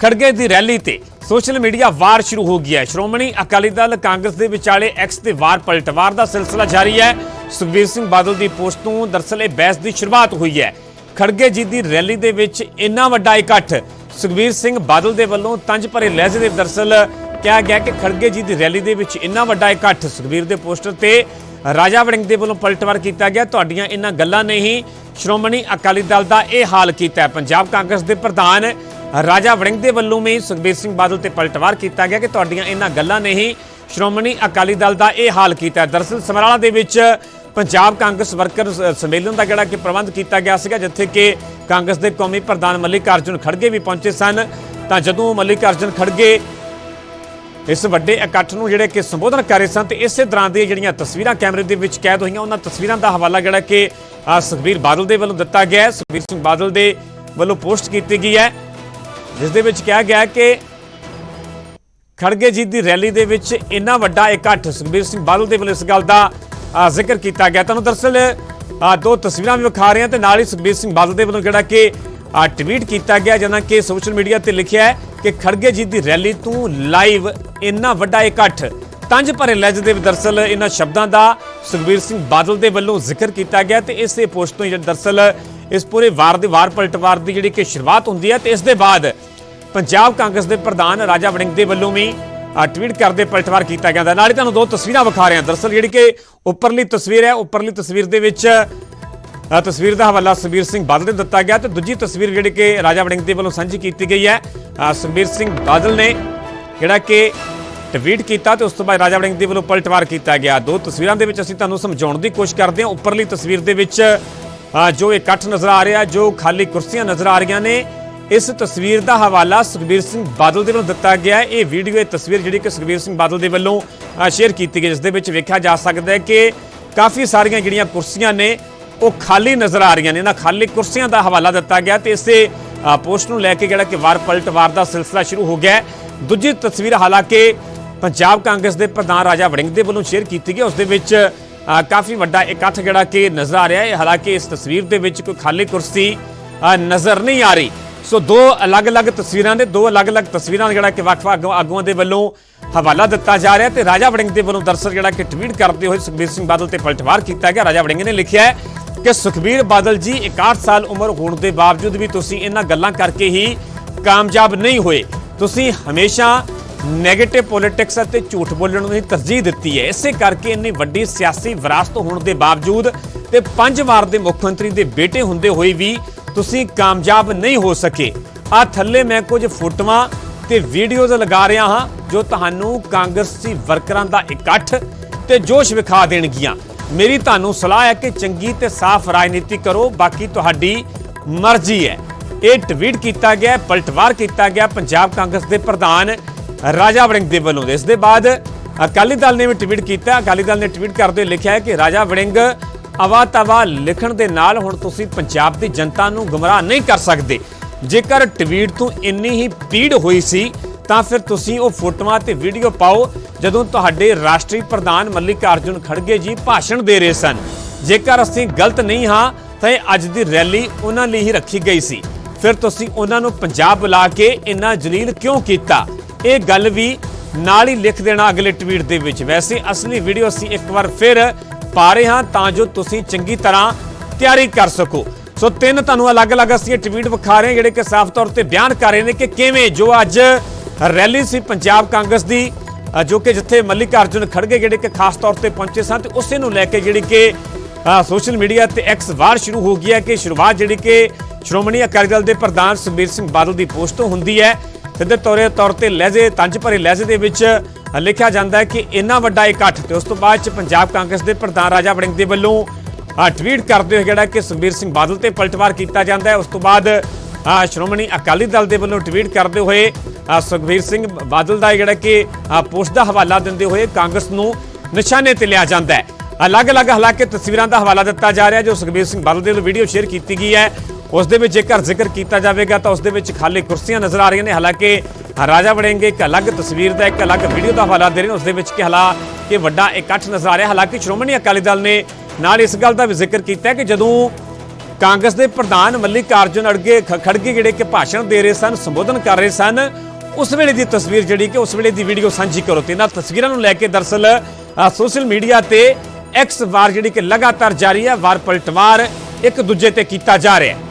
ਖੜਗੇ ਦੀ ਰੈਲੀ ਤੇ। Social media ਵਾਰ ਸ਼ੁਰੂ ਹੋ ਗਿਆ ਹੈ। ਸ਼੍ਰੋਮਣੀ ਅਕਾਲੀ ਦਲ ਕਾਂਗਰਸ ਦੇ ਵਿਚਾਲੇ ਐਕਸ ਤੇ ਵਾਰ ਪਲਟਵਾਰ ਦਾ ਸਿਲਸਿਲਾ ਜਾਰੀ ਹੈ। ਸੁਖਬੀਰ ਸਿੰਘ ਬਾਦਲ ਦੀ ਪੋਸਟ ਤੋਂ ਦਰਸਲ ਇਹ ਬਹਿਸ ਦੀ ਸ਼ੁਰੂਆਤ ਹੋਈ ਹੈ। ਖੜਗੇ ਜੀ ਦੀ ਰੈਲੀ ਦੇ ਵਿੱਚ ਇੰਨਾ ਵੱਡਾ ਇਕੱਠ। ਸੁਖਬੀਰ ਸਿੰਘ ਬਾਦਲ ਦੇ ਵੱਲੋਂ ਤੰਜ ਭਰੇ ਲਹਿਜੇ ਦੇ ਦਰਸਲ ਕਿਹਾ ਗਿਆ ਕਿ ਖੜਗੇ ਜੀ ਦੀ ਰੈਲੀ ਦੇ ਵਿੱਚ ਇੰਨਾ ਵੱਡਾ ਇਕੱਠ ਸੁਖਬੀਰ ਦੇ ਪੋਸਟਰ ਤੇ ਰਾਜਾ ਵੜਿੰਗ ਦੇ ਵੱਲੋਂ ਪਲਟਵਾਰ ਕੀਤਾ ਗਿਆ। ਤੁਹਾਡੀਆਂ ਇਹਨਾਂ ਗੱਲਾਂ ਨੇ ਹੀ ਸ਼੍ਰੋਮਣੀ ਅਕਾਲੀ ਦਲ ਦਾ ਇਹ ਹਾਲ ਕੀਤਾ ਹੈ। ਪੰਜਾਬ ਕਾਂਗਰਸ ਦੇ ਪ੍ਰਧਾਨ ਰਾਜਾ ਵੜਿੰਗ ਦੇ ਵੱਲੋਂ ਵੀ ਸੁਖਬੀਰ ਸਿੰਘ ਬਾਦਲ ਤੇ ਪਲਟਵਾਰ ਕੀਤਾ ਗਿਆ ਕਿ ਤੁਹਾਡੀਆਂ ਇਹਨਾਂ ਗੱਲਾਂ ਨੇ ਹੀ ਸ਼੍ਰੋਮਣੀ ਅਕਾਲੀ ਦਲ ਦਾ ਇਹ ਹਾਲ ਕੀਤਾ। ਹੈ ਦਰਅਸਲ ਸਮਰਾਲਾ ਦੇ ਵਿੱਚ ਪੰਜਾਬ ਕਾਂਗਰਸ ਵਰਕਰ ਸੰਮੇਲਨ ਦਾ ਜਿਹੜਾ ਕਿ ਪ੍ਰਬੰਧ ਕੀਤਾ ਗਿਆ ਸੀਗਾ, ਜਿੱਥੇ ਕਿ ਕਾਂਗਰਸ ਦੇ ਕੌਮੀ ਪ੍ਰਧਾਨ ਮੱਲਿਕ ਅਰਜੁਨ ਖੜਗੇ ਵੀ ਪਹੁੰਚੇ ਸਨ। ਤਾਂ ਜਦੋਂ ਮੱਲਿਕ ਅਰਜੁਨ ਖੜਗੇ ਇਸ ਵੱਡੇ ਇਕੱਠ ਨੂੰ ਜਿਹੜੇ ਕਿ ਸੰਬੋਧਨ ਕਰ ਰਹੇ ਸਨ, ਤੇ ਇਸੇ ਤਰ੍ਹਾਂ ਦੀਆਂ ਜਿਹੜੀਆਂ ਤਸਵੀਰਾਂ ਕੈਮਰੇ ਦੇ ਵਿੱਚ ਕੈਦ ਹੋਈਆਂ, ਉਹਨਾਂ ਤਸਵੀਰਾਂ ਦਾ ਹਵਾਲਾ ਜਿਹੜਾ ਕਿ ਸੁਖਬੀਰ ਬਾਦਲ ਦੇ ਵੱਲੋਂ ਦਿੱਤਾ ਗਿਆ ਹੈ। ਸੁਖਬੀਰ ਸਿੰਘ ਬਾਦਲ ਦੇ ਵੱਲੋਂ ਪੋਸਟ ਕੀਤੀ ਗਈ ਹੈ। ਜਿਸ ਦੇ ਵਿੱਚ ਕਿਹਾ ਗਿਆ ਕਿ ਖੜਗੇ ਜੀ ਦੀ ਰੈਲੀ ਦੇ ਵਿੱਚ ਇੰਨਾ ਵੱਡਾ ਇਕੱਠ ਸੁਖਬੀਰ ਸਿੰਘ ਬਾਦਲ ਦੇ ਵੱਲੋਂ ਇਸ ਗੱਲ ਦਾ ਜ਼ਿਕਰ ਕੀਤਾ ਗਿਆ। ਤੁਹਾਨੂੰ ਦਰਅਸਲ ਦੋ ਤਸਵੀਰਾਂ ਵੀ ਵਿਖਾ ਰਹੇ ਹਾਂ ਤੇ ਨਾਲ ਹੀ ਸੁਖਬੀਰ ਸਿੰਘ ਬਾਦਲ ਦੇ ਵੱਲੋਂ ਜਿਹੜਾ ਕਿ ਟਵੀਟ ਕੀਤਾ ਗਿਆ ਜਿਹਨਾਂ ਕਿ ਸੋਸ਼ਲ ਮੀਡੀਆ ਤੇ ਲਿਖਿਆ ਹੈ ਕਿ ਖੜਗੇ ਜੀ ਦੀ ਰੈਲੀ ਤੋਂ ਲਾਈਵ ਇੰਨਾ ਵੱਡਾ ਇਕੱਠ। ਤੰਜ ਭਰੇ ਲਹਿਜੇ ਦੇ ਵਿੱਚ ਦਰਅਸਲ ਇਹਨਾਂ ਸ਼ਬਦਾਂ ਦਾ ਸੁਖਬੀਰ ਸਿੰਘ ਬਾਦਲ ਦੇ ਵੱਲੋਂ ਜ਼ਿਕਰ ਕੀਤਾ ਗਿਆ ਤੇ ਇਸੇ ਪੋਸਟ ਤੋਂ ਜਿਹੜਾ ਦਰਅਸਲ ਇਸ ਪੂਰੇ ਵਾਰ ਦੇ ਵਾਰ ਪਲਟਵਾਰ ਦੀ ਜਿਹੜੀ ਕਿ ਸ਼ੁਰੂਆਤ ਹੁੰਦੀ ਹੈ ਤੇ ਇਸ ਦੇ ਬਾਅਦ ਪੰਜਾਬ ਕਾਂਗਰਸ ਦੇ ਪ੍ਰਧਾਨ ਰਾਜਾ ਵੜਿੰਗ ਦੇ ਵੱਲੋਂ ਵੀ ਟਵੀਟ ਕਰਦੇ ਪਲਟਵਾਰ ਕੀਤਾ ਗਿਆ ਦਾ ਨਾਲ ਹੀ ਤੁਹਾਨੂੰ ਦੋ ਤਸਵੀਰਾਂ ਵਿਖਾ ਰਹੇ ਹਾਂ। ਦਰਅਸਲ ਜਿਹੜੀ ਕਿ ਉੱਪਰਲੀ ਤਸਵੀਰ ਹੈ ਉੱਪਰਲੀ ਤਸਵੀਰ ਦੇ ਵਿੱਚ ਤਸਵੀਰ ਦਾ ਹਵਾਲਾ ਸੁਖਬੀਰ ਸਿੰਘ ਬਾਦਲ ਨੇ ਦਿੱਤਾ ਗਿਆ ਤੇ ਦੂਜੀ ਤਸਵੀਰ ਜਿਹੜੀ ਕਿ ਰਾਜਾ ਵੜਿੰਗ ਦੇ ਵੱਲੋਂ ਸਾਂਝੀ ਕੀਤੀ ਗਈ ਹੈ ਆ ਸੁਖਬੀਰ ਸਿੰਘ ਬਾਦਲ ਨੇ ਜਿਹੜਾ ਕਿ ਟਵੀਟ ਕੀਤਾ ਤੇ ਉਸ ਤੋਂ ਬਾਅਦ ਰਾਜਾ ਵੜਿੰਗ ਦੇ ਵੱਲੋਂ ਪਲਟਵਾਰ ਕੀਤਾ ਗਿਆ। ਦੋ ਤਸਵੀਰਾਂ ਦੇ ਵਿੱਚ ਅਸੀਂ ਤੁਹਾਨੂੰ ਸਮਝਾਉਣ ਦੀ ਕੋਸ਼ਿਸ਼ ਕਰਦੇ ਹਾਂ। ਉੱਪਰਲੀ ਤਸਵੀਰ ਦੇ ਵਿੱਚ ਆ, ਜੋ ਇਕੱਠ ਨਜ਼ਰ ਆ ਰਿਹਾ ਜੋ ਖਾਲੀ ਕੁਰਸੀਆਂ ਨਜ਼ਰ ਆ ਰਹੀਆਂ ਨੇ ਇਸ ਤਸਵੀਰ ਦਾ ਹਵਾਲਾ ਸੁਖਬੀਰ ਸਿੰਘ ਬਾਦਲ ਦੇ ਵੱਲੋਂ ਦਿੱਤਾ ਗਿਆ ਹੈ। ਇਹ ਵੀਡੀਓ, ਇਹ ਤਸਵੀਰ ਜਿਹੜੀ ਕਿ ਸੁਖਬੀਰ ਸਿੰਘ ਬਾਦਲ ਦੇ ਵੱਲੋਂ ਸ਼ੇਅਰ ਕੀਤੀ ਗਈ ਜਿਸ ਦੇ ਵਿੱਚ ਵੇਖਿਆ ਜਾ ਸਕਦਾ ਹੈ ਕਿ ਕਾਫੀ ਸਾਰੀਆਂ ਜਿਹੜੀਆਂ ਕੁਰਸੀਆਂ ਨੇ, ਉਹ ਖਾਲੀ ਨਜ਼ਰ ਆ ਰਹੀਆਂ ਨੇ। ਇਹਨਾਂ ਖਾਲੀ ਕੁਰਸੀਆਂ ਦਾ ਹਵਾਲਾ ਦਿੱਤਾ ਗਿਆ ਤੇ ਇਸੇ ਪੋਸਟ ਨੂੰ ਲੈ ਕੇ ਜਿਹੜਾ ਕਿ ਵਾਰ ਪਲਟਵਾਰ ਦਾ ਸਿਲਸਿਲਾ ਸ਼ੁਰੂ ਹੋ ਗਿਆ ਦੂਜੀ ਤਸਵੀਰ ਹਾਲਾਂਕਿ ਪੰਜਾਬ ਕਾਂਗਰਸ ਦੇ ਪ੍ਰਧਾਨ ਰਾਜਾ ਵੜਿੰਗ ਦੇ ਵੱਲੋਂ ਸ਼ੇਅਰ ਕੀਤੀ ਗਈ ਉਸ ਦੇ ਵਿੱਚ ਕਾਫੀ ਵੱਡਾ ਇਕੱਠ ਜਿਹੜਾ ਕਿ ਨਜ਼ਰ ਆ ਰਿਹਾ ਹੈ। ਹਾਲਾਂਕਿ ਇਸ ਤਸਵੀਰ ਦੇ ਵਿੱਚ ਕੋਈ ਖਾਲੀ ਕੁਰਸੀ ਨਜ਼ਰ ਨਹੀਂ ਆ ਰਹੀ। ਸੋ ਦੋ ਅਲੱਗ-ਅਲੱਗ ਤਸਵੀਰਾਂ ਦੇ ਦੋ ਅਲੱਗ-ਅਲੱਗ ਤਸਵੀਰਾਂ ਜਿਹੜਾ ਕਿ ਵੱਖ-ਵੱਖ ਆਗੂਆਂ ਦੇ ਵੱਲੋਂ ਹਵਾਲਾ ਦਿੱਤਾ ਜਾ ਰਿਹਾ ਤੇ ਰਾਜਾ ਵੜਿੰਗ ਦੇ ਵੱਲੋਂ ਦਰਸਲ ਜਿਹੜਾ ਕਿ ਟਵੀਟ ਕਰਦੇ ਹੋਏ ਸੁਖਬੀਰ ਸਿੰਘ ਬਾਦਲ ਤੇ ਪਲਟਵਾਰ ਕੀਤਾ ਗਿਆ। ਰਾਜਾ ਵੜਿੰਗ ਨੇ ਲਿਖਿਆ ਹੈ ਕਿ ਸੁਖਬੀਰ ਬਾਦਲ ਜੀ 61 ਸਾਲ ਉਮਰ ਹੋਣ ਦੇ ਬਾਵਜੂਦ ਵੀ ਤੁਸੀਂ ਇਹਨਾਂ ਗੱਲਾਂ ਕਰਕੇ ਹੀ ਕਾਮਯਾਬ ਨਹੀਂ ਹੋਏ। ਤੁਸੀਂ ਹਮੇਸ਼ਾ ਨੈਗੇਟਿਵ ਪੋਲਿਟਿਕਸ ਅਤੇ ਝੂਠ ਬੋਲਣ ਨੂੰ ਹੀ ਤਰਜੀਹ ਦਿੱਤੀ ਹੈ। ਇਸੇ ਕਰਕੇ ਇੰਨੀ ਵੱਡੀ ਸਿਆਸੀ ਵਿਰਾਸਤ ਹੋਣ ਦੇ ਬਾਵਜੂਦ ਤੇ ਪੰਜ ਵਾਰ ਦੇ ਮੁੱਖ ਮੰਤਰੀ ਦੇ ਬੇਟੇ ਹੁੰਦੇ ਹੋਏ ਵੀ ਤੁਸੀਂ ਕਾਮਯਾਬ ਨਹੀਂ ਹੋ ਸਕੇ। ਆ ਥੱਲੇ ਮੈਂ ਕੁਝ ਫੋਟੋਆਂ ਤੇ ਵੀਡੀਓਜ਼ ਲਗਾ ਰਿਹਾ ਹਾਂ, ਜੋ ਤੁਹਾਨੂੰ ਕਾਂਗਰਸੀ ਵਰਕਰਾਂ ਦਾ ਇਕੱਠ ਤੇ ਜੋਸ਼ ਵਿਖਾ ਦੇਣਗੀਆਂ। ਮੇਰੀ ਤੁਹਾਨੂੰ ਸਲਾਹ ਹੈ ਕਿ ਚੰਗੀ ਤੇ ਸਾਫ਼ ਰਾਜਨੀਤੀ ਕਰੋ, ਬਾਕੀ ਤੁਹਾਡੀ ਮਰਜ਼ੀ ਹੈ। ਇਹ ਟਵੀਟ ਕੀਤਾ ਗਿਆ, ਪਲਟਵਾਰ ਕੀਤਾ ਗਿਆ ਪੰਜਾਬ ਕਾਂਗਰਸ ਦੇ ਪ੍ਰਧਾਨ ਰਾਜਾ ਵੜਿੰਗ ਦੇ ਵੱਲੋਂ। ਇਸ ਦੇ ਬਾਅਦ ਅਕਾਲੀ ਦਲ ਨੇ ਵੀ ਟਵੀਟ ਕੀਤਾ। ਅਕਾਲੀ ਦਲ ਨੇ ਟਵੀਟ ਕਰਦੇ ਹੋਏ ਲਿਖਿਆ ਹੈ ਕਿ ਰਾਜਾ ਵੜਿੰਗ ਅਵਾ ਤਵਾ ਲਿਖਣ ਦੇ ਨਾਲ ਹੁਣ ਤੁਸੀਂ ਪੰਜਾਬ ਦੀ ਜਨਤਾ ਨੂੰ ਗੁੰਮਰਾਹ ਨਹੀਂ ਕਰ ਸਕਦੇ। ਜੇਕਰ ਟਵੀਟ ਤੋਂ ਇੰਨੀ ਹੀ ਪੀੜ ਹੋਈ ਸੀ, ਤਾਂ ਫਿਰ ਤੁਸੀਂ ਉਹ ਫੋਟੋਆਂ ਤੇ ਵੀਡੀਓ ਪਾਓ, ਜਦੋਂ ਤੁਹਾਡੇ ਰਾਸ਼ਟਰੀ ਪ੍ਰਧਾਨ ਮੱਲਿਕ ਖੜਗੇ ਜੀ ਭਾਸ਼ਣ ਦੇ ਰਹੇ ਸਨ। ਜੇਕਰ ਅਸੀਂ ਗਲਤ ਨਹੀਂ ਹਾਂ, ਤਾਂ ਇਹ ਅੱਜ ਦੀ ਰੈਲੀ ਉਹਨਾਂ ਲਈ ਹੀ ਰੱਖੀ ਗਈ ਸੀ। ਫਿਰ ਤੁਸੀਂ ਉਹਨਾਂ ਨੂੰ ਪੰਜਾਬ ਬੁਲਾ ਕੇ ਇੰਨਾ ਜਲੀਲ ਕਿਉਂ ਕੀਤਾ? ਇਹ ਗੱਲ ਵੀ ਨਾਲ ਹੀ ਲਿਖ ਦੇਣਾ ਅਗਲੇ ਟਵੀਟ ਦੇ ਵਿੱਚ। ਵੈਸੇ ਅਸਲੀ ਵੀਡੀਓ ਅਸੀਂ ਇੱਕ ਵਾਰ ਫਿਰ ਪਾ ਰਹੇ ਹਾਂ ਤਾਂ ਜੋ ਤੁਸੀਂ ਚੰਗੀ ਤਰ੍ਹਾਂ ਤਿਆਰੀ ਕਰ ਸਕੋ। ਸੋ ਤਿੰਨ ਤੁਹਾਨੂੰ ਅਲੱਗ-ਅਲੱਗ ਅਸੀਂ ਟਵੀਟ ਵਿਖਾ ਰਹੇ ਹਾਂ, ਜਿਹੜੇ ਕਿ ਸਾਫ਼ ਤੌਰ ਤੇ ਬਿਆਨ ਕਰ ਰਹੇ ਨੇ ਕਿ ਕਿਵੇਂ ਜੋ ਅੱਜ ਰੈਲੀ ਸੀ ਪੰਜਾਬ ਕਾਂਗਰਸ ਦੀ ਜੋ ਕਿ ਜਿੱਥੇ ਮੱਲਿਕ ਅਰਜੁਨ ਖੜਗੇ ਜਿਹੜੇ ਕਿ ਖਾਸ ਤੌਰ ਤੇ ਪਹੁੰਚੇ ਸਨ ਤੇ ਉਸੇ ਨੂੰ ਲੈ ਕੇ ਜਿਹੜੀ ਕਿ ਸੋਸ਼ਲ ਮੀਡੀਆ ਤੇ ਐਕਸ ਵਾਰ ਸ਼ੁਰੂ ਹੋ ਗਈ ਹੈ ਕਿ ਸ਼ੁਰੂਆਤ ਜਿਹੜੀ ਕਿ ਸ਼੍ਰੋਮਣੀ ਅਕਾਲੀ ਦਲ ਦੇ ਪ੍ਰਧਾਨ ਸੁਖਬੀਰ ਸਿੰਘ ਬਾਦਲ ਦੀ ਪੋਸਟ ਤੋਂ ਹੁੰਦੀ ਹੈ। ਸਿੱਧੇ ਤੌਰੇ ਤੌਰ ਤੇ ਲਹਿਜੇ, ਤੰਜ ਭਰੇ ਲਹਿਜੇ ਦੇ ਵਿੱਚ ਲਿਖਿਆ ਜਾਂਦਾ ਹੈ ਕਿ ਇੰਨਾ ਵੱਡਾ ਇਕੱਠ ਤੇ ਉਸ ਤੋਂ ਬਾਅਦ ਚ ਪੰਜਾਬ ਕਾਂਗਰਸ ਦੇ ਪ੍ਰਧਾਨ ਰਾਜਾ ਵੜਿੰਗ ਦੇ ਵੱਲੋਂ ਟਵੀਟ ਕਰਦੇ ਹੋਏ ਜਿਹੜਾ ਕਿ ਸੁਖਬੀਰ ਸਿੰਘ ਬਾਦਲ ਤੇ ਪਲਟਵਾਰ ਕੀਤਾ ਜਾਂਦਾ ਹੈ। ਉਸ ਤੋਂ ਬਾਅਦ ਸ਼੍ਰੋਮਣੀ ਅਕਾਲੀ ਦਲ ਦੇ ਵੱਲੋਂ ਟਵੀਟ ਕਰਦੇ ਹੋਏ ਸੁਖਬੀਰ ਸਿੰਘ ਬਾਦਲ ਦਾ ਜਿਹੜਾ ਕਿ ਪੋਸਟ ਦਾ ਹਵਾਲਾ ਦਿੰਦੇ ਹੋਏ ਕਾਂਗਰਸ ਨੂੰ ਨਿਸ਼ਾਨੇ ਤੇ ਲਿਆ ਜਾਂਦਾ ਹੈ। ਅਲੱਗ-ਅਲੱਗ ਹਾਲਾਂਕਿ ਤਸਵੀਰਾਂ ਦਾ ਹਵਾਲਾ ਦਿੱਤਾ ਜਾ ਰਿਹਾ, ਜੋ ਸੁਖਬੀਰ ਸਿੰਘ ਬਾਦਲ ਦੇ ਵੱਲੋਂ ਵੀਡੀਓ ਸ਼ੇਅਰ ਕੀਤੀ ਗਈ ਹੈ। ਉਸ ਦੇ ਵਿੱਚ ਜੇਕਰ ਜ਼ਿਕਰ ਕੀਤਾ ਜਾਵੇਗਾ ਤਾਂ ਉਸ ਦੇ ਵਿੱਚ ਖਾਲੀ ਕੁਰਸੀਆਂ ਨਜ਼ਰ ਆ ਰਹੀਆਂ ਨੇ। ਹਾਲਾਂਕਿ ਰਾਜਾ ਵੜਿੰਗੇ ਇੱਕ ਅਲੱਗ ਤਸਵੀਰ ਦਾ, ਇੱਕ ਅਲੱਗ ਵੀਡੀਓ ਦਾ ਹਵਾਲਾ ਦੇ ਰਹੇ ਨੇ। ਉਸ ਦੇ ਵਿੱਚ ਕਿ ਹਾਲਾਂਕਿ ਵੱਡਾ ਇਕੱਠ ਨਜ਼ਰ ਆ ਰਿਹਾ ਹਾਲਾਂਕਿ ਸ਼੍ਰੋਮਣੀ ਅਕਾਲੀ ਦਲ ਨੇ ਨਾਲ ਇਸ ਗੱਲ ਦਾ ਵੀ ਜ਼ਿਕਰ ਕੀਤਾ ਕਿ ਜਦੋਂ ਕਾਂਗਰਸ ਦੇ ਪ੍ਰਧਾਨ ਮੱਲਿਕਾਰਜੁਨ ਅੜਗੇ ਖ- ਖੜਗੇ ਜਿਹੜੇ ਕਿ ਭਾਸ਼ਣ ਦੇ ਰਹੇ ਸਨ, ਸੰਬੋਧਨ ਕਰ ਰਹੇ ਸਨ, ਉਸ ਵੇਲੇ ਦੀ ਤਸਵੀਰ ਜਿਹੜੀ ਕਿ ਉਸ ਵੇਲੇ ਦੀ ਵੀਡੀਓ ਸਾਂਝੀ ਕਰੋ ਤੇ ਇਹਨਾਂ ਤਸਵੀਰਾਂ ਨੂੰ ਲੈ ਕੇ ਦਰਸਲ ਸੋਸ਼ਲ ਮੀਡੀਆ ਤੇ ਐਕਸ ਵਾਰ ਜਿਹੜੀ ਕਿ ਲਗਾਤਾਰ ਜਾਰੀ ਹੈ, ਵਾਰ ਪਲਟਵਾਰ ਇੱਕ ਦੂਜੇ ਤੇ ਕੀਤਾ ਜਾ ਰਿਹਾ ਹੈ।